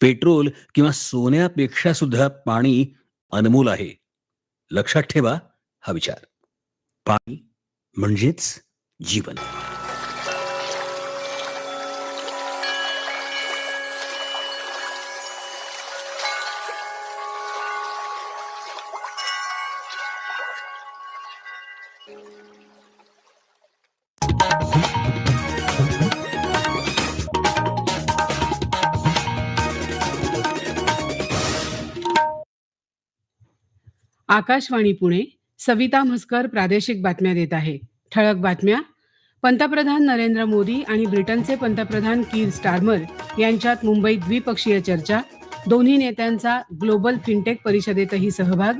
Petrol किंवा सोन्यापेक्षा सुद्धा पाणी अनमोल आहे. लक्षात ठेवा हा विचार. पाणी म्हणजेच जीवन. आकाशवाणी पुणे सविता म्हसकर प्रादेशिक बातम्या देत आहे. ठळक बातम्या. पंतप्रधान नरेंद्र मोदी आणि ब्रिटनचे पंतप्रधान कीर स्टार्मर यांच्यात मुंबईत द्विपक्षीय चर्चा. दोन्ही नेत्यांचा ग्लोबल फिनटेक परिषदेतही सहभाग.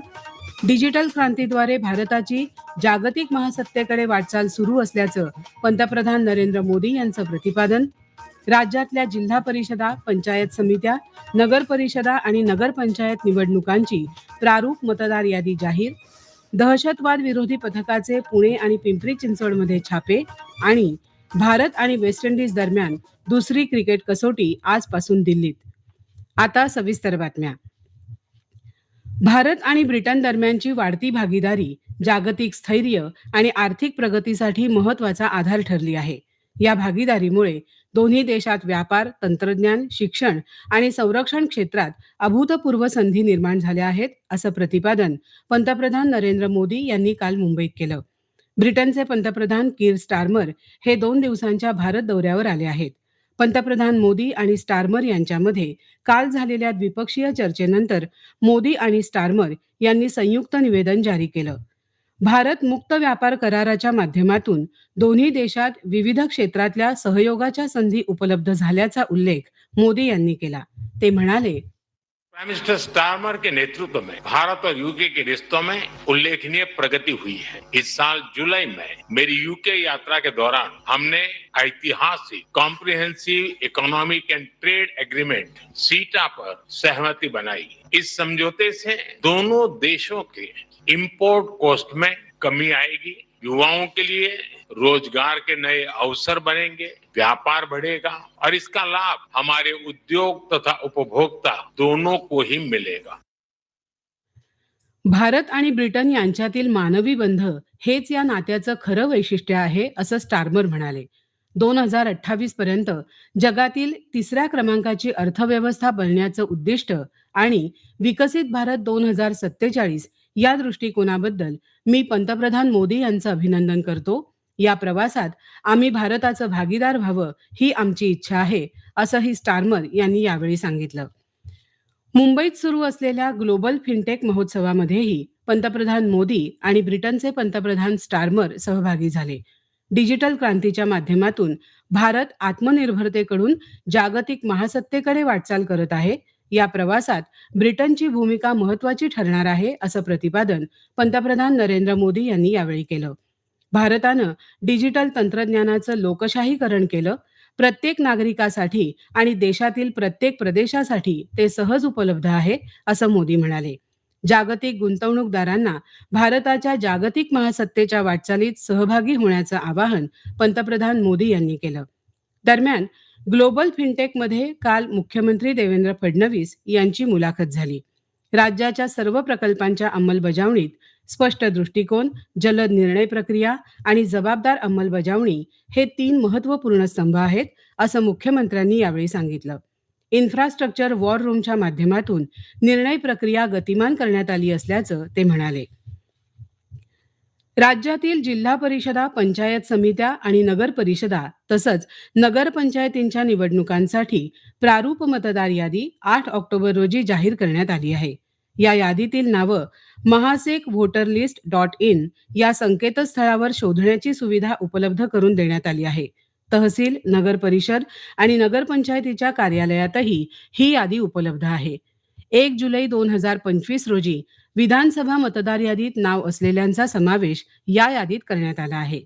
डिजिटल क्रांतीद्वारे भारताची जागतिक महासत्तेकडे वाटचाल सुरू असल्याचं पंतप्रधान नरेंद्र मोदी यांचं प्रतिपादन. राज्यातल्या जिल्हा परिषदा पंचायत समित्या नगर परिषदा आणि नगरपंचायत निवडणुकांची प्रारूप मतदार यादी जाहीर दहशतवाद विरोधी पथकाचे पुणे आणि पिंपरी चिंचवडमध्ये छापे आणि भारत आणि वेस्ट इंडिज दरम्यान दुसरी क्रिकेट कसोटी आजपासून दिल्लीत. आता सविस्तर बातम्या. भारत आणि ब्रिटन दरम्यानची वाढती भागीदारी जागतिक स्थैर्य आणि आर्थिक प्रगतीसाठी महत्त्वाचा आधार ठरली आहे. या भागीदारीमुळे दोन्ही देशात व्यापार तंत्रज्ञान शिक्षण आणि संरक्षण क्षेत्रात अभूतपूर्व संधी निर्माण झाल्या आहेत असं प्रतिपादन पंतप्रधान नरेंद्र मोदी यांनी काल मुंबईत केलं. ब्रिटनचे पंतप्रधान कीर स्टार्मर हे दोन दिवसांच्या भारत दौऱ्यावर आले आहेत. पंतप्रधान मोदी आणि स्टार्मर यांच्यामध्ये काल झालेल्या द्विपक्षीय चर्चेनंतर मोदी आणि स्टार्मर यांनी संयुक्त निवेदन जारी केलं. भारत मुक्त व्यापार कराराच्या माध्यमातून दोन्ही देशात विविध क्षेत्रातल्या सहयोगाच्या संधी उपलब्ध झाल्याचा उल्लेख मोदी यांनी केला. ते म्हणाले प्राइम मिनिस्टर स्टार्मर के नेतृत्व में भारत और यूके के रिश्तों में उल्लेखनीय प्रगति हुई है। इस साल जुलाई में मेरी यूके यात्रा के दौरान हमने ऐतिहासिक comprehensive economic and trade agreement CETA पर सहमति बनाई। इस समझौते से दोनों देशों के इंपोर्ट कॉस्ट में कमी आएगी। युवाओं के लिए रोजगार के नए अवसर बनेंगे व्यापार बढ़ेगा और इसका लाभ हमारे उद्योग तथा उपभोक्ता दोनों को ही मिलेगा। भारत आणि ब्रिटन यांच्यातील मानवी बंध हेच या नात्याचं खरं वैशिष्ट्य आहे असं स्टार्मर म्हणाले. दोन हजार अठ्ठावीस पर्यंत जगातील तिसऱ्या क्रमांकाची अर्थव्यवस्था बनण्याचं उद्दिष्ट आणि विकसित भारत दोन हजार सत्तेचाळीस या दृष्टिकोनाबद्दल मी पंतप्रधान मोदी यांचं अभिनंदन करतो. या प्रवासात आम्ही भारताचं भागीदार व्हावं ही आमची इच्छा आहे असंही स्टार्मर यांनी यावेळी सांगितलं. मुंबईत सुरू असलेल्या ग्लोबल फिनटेक महोत्सवामध्येही पंतप्रधान मोदी आणि ब्रिटनचे पंतप्रधान स्टार्मर सहभागी झाले. डिजिटल क्रांतीच्या माध्यमातून भारत आत्मनिर्भरतेकडून जागतिक महासत्तेकडे वाटचाल करत आहे. या प्रवासात ब्रिटनची भूमिका महत्वाची ठरणार आहे असं प्रतिपादन पंतप्रधान नरेंद्र मोदी यांनी यावेळी केलं. भारतानं डिजिटल तंत्रज्ञानाचं लोकशाहीकरण केलं. प्रत्येक नागरिकासाठी आणि देशातील प्रत्येक प्रदेशासाठी ते सहज उपलब्ध आहे असं मोदी म्हणाले. जागतिक गुंतवणूकदारांना भारताच्या जागतिक महासत्तेच्या वाटचालीत सहभागी होण्याचं आवाहन पंतप्रधान मोदी यांनी केलं. दरम्यान ग्लोबल फिनटेकमध्ये काल मुख्यमंत्री देवेंद्र फडणवीस यांची मुलाखत झाली. राज्याच्या सर्व प्रकल्पांच्या अंमलबजावणीत स्पष्ट दृष्टिकोन जलद निर्णय प्रक्रिया आणि जबाबदार अंमलबजावणी हे तीन महत्त्वपूर्ण स्तंभ आहेत असं मुख्यमंत्र्यांनी यावेळी सांगितलं. इन्फ्रास्ट्रक्चर वॉर रूमच्या माध्यमातून निर्णय प्रक्रिया गतिमान करण्यात आली असल्याचं ते म्हणाले. राज्यातील जिल्हा परिषदा पंचायत समित्या आणि नगर परिषदा तसंच नगरपंचायतींच्या निवडणुकांसाठी प्रारूप मतदार यादी आठ ऑक्टोबर रोजी जाहीर करण्यात आली आहे. या यादीतील नावं महासेक व्होटर लिस्ट डॉट इन या संकेतस्थळावर शोधण्याची सुविधा उपलब्ध करून देण्यात आली आहे. तहसील नगर परिषद आणि नगरपंचायतीच्या कार्यालयातही ही यादी उपलब्ध आहे. एक जुलै दोन हजार पंचवीस रोजी विधानसभा मतदार यादीत नाव असलेल्यांचा समावेश या यादीत करण्यात आला आहे.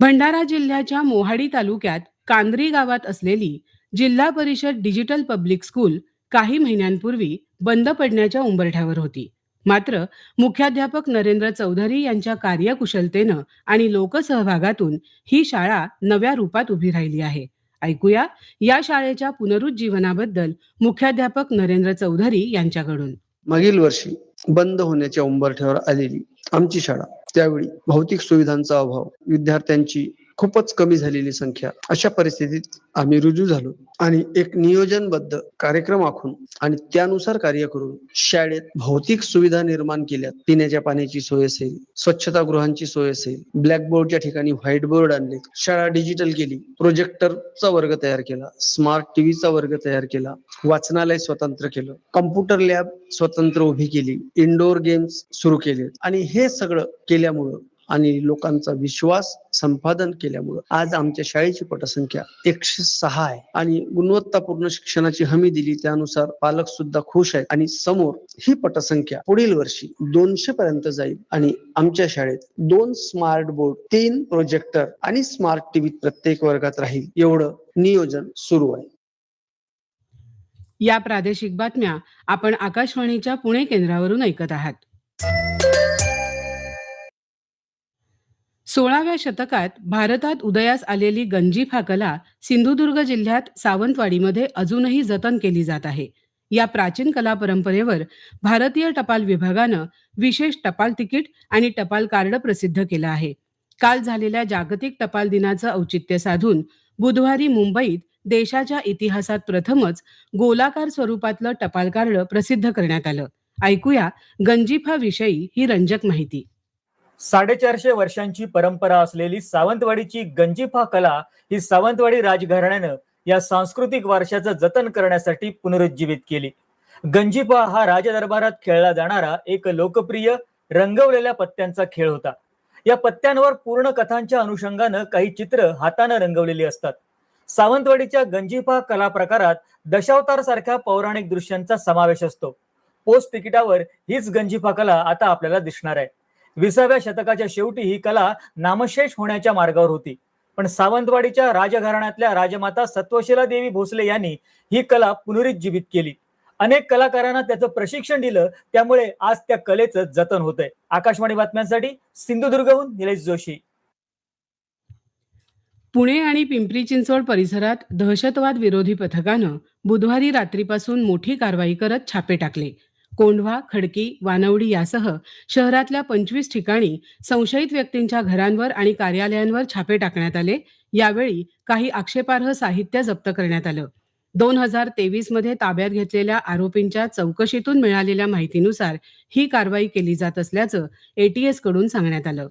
भंडारा जिल्ह्याच्या मोहाडी तालुक्यात कांद्री गावात असलेली जिल्हा परिषद डिजिटल पब्लिक स्कूल काही महिन्यांपूर्वी बंद पडण्याच्या उंबरठ्यावर होती. मात्र मुख्याध्यापक नरेंद्र चौधरी यांच्या कार्यकुशलतेनं आणि लोकसहभागातून ही शाळा नव्या रूपात उभी राहिली आहे. ऐकूया या शाळेच्या पुनरुज्जीवनाबद्दल मुख्याध्यापक नरेंद्र चौधरी यांच्याकडून. मागील वर्षी बंद होण्याच्या उंबरठ्यावर आलेली आमची शाळा त्यावेळी भौतिक सुविधांचा अभाव विद्यार्थ्यांची खूपच कमी झालेली संख्या. अशा परिस्थितीत आम्ही रुजू झालो आणि एक नियोजनबद्ध कार्यक्रम आखून आणि त्यानुसार कार्य करून शाळेत भौतिक सुविधा निर्माण केल्या पिण्याच्या पाण्याची सोय असेल स्वच्छतागृहांची सोय असेल ब्लॅकबोर्डच्या ठिकाणी व्हाईट बोर्ड आणले शाळा डिजिटल केली प्रोजेक्टरचा वर्ग तयार केला स्मार्ट टीव्हीचा वर्ग तयार केला वाचनालय स्वतंत्र केलं कम्प्युटर लॅब स्वतंत्र उभी केली इनडोअर गेम्स सुरू केले आणि हे सगळं केल्यामुळं आणि लोकांचा विश्वास संपादन केल्यामुळं आज आमच्या शाळेची पटसंख्या एकशे सहा आहे. आणि गुणवत्तापूर्ण शिक्षणाची हमी दिली त्यानुसार पालक सुद्धा खुश आहेत. आणि समोर ही पटसंख्या पुढील वर्षी दोनशे पर्यंत जाईल. आणि आमच्या शाळेत दोन स्मार्ट बोर्ड तीन प्रोजेक्टर आणि स्मार्ट टीव्ही प्रत्येक वर्गात राहील. एवढं नियोजन सुरू आहे. या प्रादेशिक बातम्या आपण आकाशवाणीच्या पुणे केंद्रावरून ऐकत आहात. सोळाव्या शतकात भारतात उदयास आलेली गंजीफा कला सिंधुदुर्ग जिल्ह्यात सावंतवाडीमध्ये अजूनही जतन केली जात आहे. या प्राचीन कला परंपरेवर भारतीय टपाल विभागानं विशेष टपाल तिकीट आणि टपाल कार्ड प्रसिद्ध केलं आहे. काल झालेल्या जागतिक टपाल दिनाचं औचित्य साधून बुधवारी मुंबईत देशाच्या इतिहासात प्रथमच गोलाकार स्वरूपातलं टपाल कार्ड प्रसिद्ध करण्यात आलं. ऐकूया गंजीफा विषयी ही रंजक माहिती. साडेचारशे वर्षांची परंपरा असलेली सावंतवाडीची गंजीफा कला ही सावंतवाडी राजघराण्यानं या सांस्कृतिक वारशाचं जतन करण्यासाठी पुनरुज्जीवित केली. गंजीफा हा राजदरबारात खेळला जाणारा एक लोकप्रिय रंगवलेल्या पत्त्यांचा खेळ होता. या पत्त्यांवर पूर्ण कथांच्या अनुषंगानं काही चित्र हातानं रंगवलेली असतात. सावंतवाडीच्या गंजीफा कला प्रकारात दशावतार सारख्या पौराणिक दृश्यांचा समावेश असतो. पोस्ट तिकिटावर हीच गंजीफा कला आता आपल्याला दिसणार आहे. विसाव्या शतकाच्या शेवटी ही कला नामशेष होण्याच्या मार्गावर होती. पण सावंतवाडीच्या राजघराण्यातल्या राजमाता सत्वशिला देवी भोसले यांनी ही कला पुनरुज्जीवित केली. अनेक कलाकारांना त्याचं प्रशिक्षण दिलं त्यामुळे आज त्या कलेचं जतन होतंय. आकाशवाणी बातम्यांसाठी सिंधुदुर्गहून निलेश जोशी. पुणे आणि पिंपरी चिंचवड परिसरात दहशतवाद विरोधी पथकानं बुधवारी रात्रीपासून मोठी कारवाई करत छापे टाकले. कोंढवा खडकी वानवडी यासह शहरातल्या पंचवीस ठिकाणी संशयित व्यक्तींच्या घरांवर आणि कार्यालयांवर छापे टाकण्यात आले. यावेळी काही आक्षेपार्ह साहित्य जप्त करण्यात आलं. दोन हजार तेवीसमध्ये ताब्यात घेतलेल्या आरोपींच्या चौकशीतून मिळालेल्या माहितीनुसार ही कारवाई केली जात असल्याचं एटीएसकडून सांगण्यात आलं.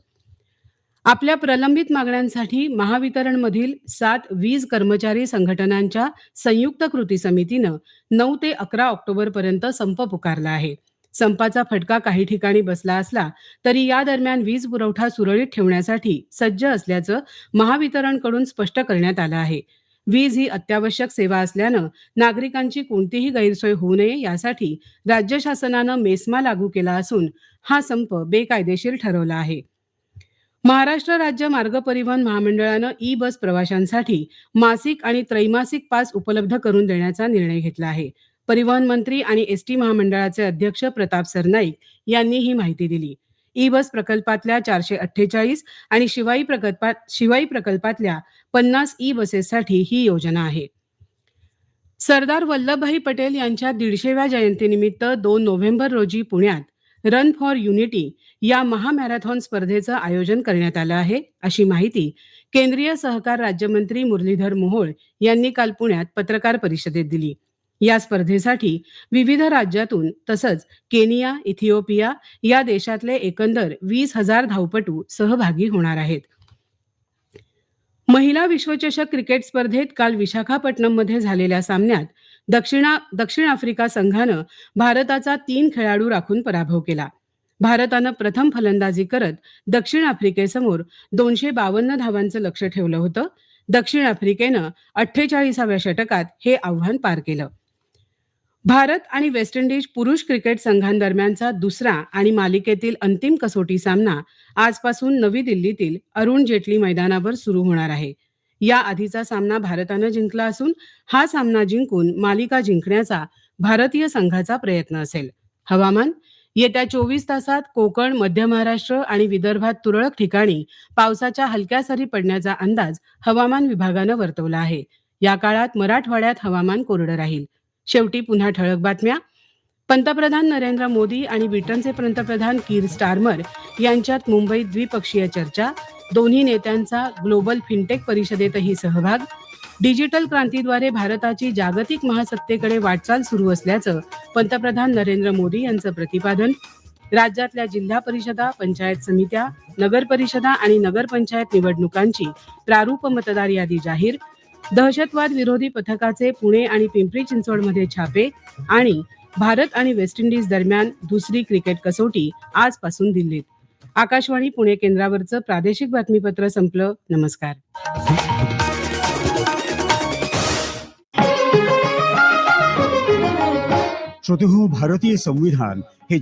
आपल्या प्रलंबित मागण्यांसाठी महावितरणमधील सात वीज कर्मचारी संघटनांच्या संयुक्त कृती समितीनं नऊ ते अकरा ऑक्टोबर पर्यंत संप पुकारला आहे. संपाचा फटका काही ठिकाणी बसला असला तरी या दरम्यान वीज पुरवठा सुरळीत ठेवण्यासाठी सज्ज असल्याचं महावितरणकडून स्पष्ट करण्यात आलं आहे. वीज ही अत्यावश्यक सेवा असल्यानं नागरिकांची कोणतीही गैरसोय होऊ नये यासाठी राज्य शासनानं मेस्मा लागू केला असून हा संप बेकायदेशीर ठरवला आहे. महाराष्ट्र राज्य मार्ग परिवहन महामंडळानं ई बस प्रवाशांसाठी मासिक आणि त्रैमासिक पास उपलब्ध करून देण्याचा निर्णय घेतला आहे. परिवहन मंत्री आणि एस टी महामंडळाचे अध्यक्ष प्रताप सरनाईक यांनी ही माहिती दिली. ई बस प्रकल्पातल्या चारशे अठ्ठेचाळीस आणि शिवाई प्रकल्पात शिवाई प्रकल्पातल्या पन्नास ई बसेससाठी ही योजना आहे. सरदार वल्लभभाई पटेल यांच्या दीडशेव्या जयंतीनिमित्त दोन नोव्हेंबर रोजी पुण्यात रन फॉर युनिटी या महामॅरेथॉन स्पर्धेचं आयोजन करण्यात आलं आहे अशी माहिती केंद्रीय सहकार राज्यमंत्री मुरलीधर मोहोळ यांनी काल पुण्यात पत्रकार परिषदेत दिली. या स्पर्धेसाठी विविध राज्यातून तसंच केनिया इथिओपिया या देशातले एकंदर वीस हजार धावपटू सहभागी होणार आहेत. महिला विश्वचषक क्रिकेट स्पर्धेत काल विशाखापट्टणममध्ये झालेल्या सामन्यात दक्षिणा दक्षिण आफ्रिका संघानं भारताचा तीन खेळाडू राखून पराभव केला. भारतानं प्रथम फलंदाजी करत दक्षिण आफ्रिकेसमोर दोनशे बावन्न धावांचं लक्ष ठेवलं होतं. दक्षिण आफ्रिकेनं अठ्ठेचाळीसाव्या षटकात हे आव्हान पार केलं. भारत आणि वेस्ट इंडिज पुरुष क्रिकेट संघांदरम्यानचा दुसरा आणि मालिकेतील अंतिम कसोटी सामना आजपासून नवी दिल्लीतील अरुण जेटली मैदानावर सुरू होणार आहे. या आधीचा सामना भारतानं जिंकला असून हा सामना जिंकून मालिका जिंकण्याचा भारतीय संघाचा प्रयत्न असेल. हवामान येत्या चोवीस तासात कोकण मध्य महाराष्ट्र आणि विदर्भात तुरळक ठिकाणी पावसाच्या हलक्या सरी पडण्याचा अंदाज हवामान विभागानं वर्तवला आहे. या काळात मराठवाड्यात हवामान कोरडं राहील. शेवटी पुन्हा ठळक बातम्या. पंतप्रधान नरेंद्र मोदी आणि ब्रिटनचे पंतप्रधान कीर स्टार्मर यांच्यात मुंबईत द्विपक्षीय चर्चा दोन्ही नेत्यांचा ग्लोबल फिनटेक परिषदेतही सहभाग डिजिटल क्रांतीद्वारे भारताची जागतिक महासत्तेकडे वाटचाल सुरू असल्याचं पंतप्रधान नरेंद्र मोदी यांचं प्रतिपादन राज्यातल्या जिल्हा परिषदा पंचायत समित्या नगर परिषदा आणि नगरपंचायत निवडणुकांची प्रारूप मतदार यादी जाहीर दहशतवाद विरोधी पथकाचे पुणे आणि पिंपरी चिंचवडमध्ये छापे आणि भारत आणि वेस्ट इंडिज दरम्यान दुसरी क्रिकेट कसोटी आजपासून दिल्लीत. आकाशवाणी पुणे केंद्रावरचं प्रादेशिक बातमीपत्र संपलं. नमस्कार. श्रोते हो भारतीय संविधान हे